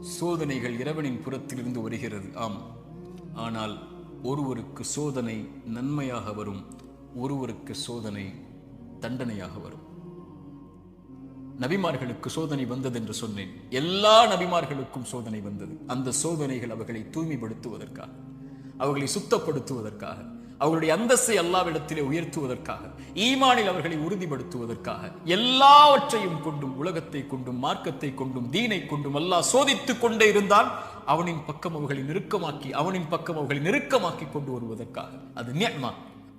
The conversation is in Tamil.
சோதனைகள் இறைவனின் புறத்திலிருந்து வருகிறது. ஆம். ஆனால் ஒருவருக்கு சோதனை நன்மையாக வரும் ஒருவருக்கு சோதனை தண்டனையாக வரும். நபிமார்களுக்கு சோதனை வந்தது என்று சொன்னேன். எல்லா நபிமார்களுக்கும் சோதனை வந்தது. அந்த சோதனைகள் அவர்களை தூய்மைப்படுத்துவதற்காக அவர்களை சுத்தப்படுத்துவதற்காக. அவர்களுடைய அந்தஸ்தை அல்லாவிடத்திலே உயர்த்துவதற்காக ஈமானில் அவர்களை உறுதிப்படுத்துவதற்காக எல்லாவற்றையும் கொண்டும் உலகத்தை கொண்டும் மார்க்கத்தை கொண்டும் தீனை கொண்டும் அல்லாஹ் சோதித்துக் கொண்டே இருந்தால் அவனின் பக்கம் அவர்களை நெருக்கமாக்கி அவனின் பக்கம் அவர்களை நெருக்கமாக்கி கொண்டு வருவதற்காக. அது நியமா.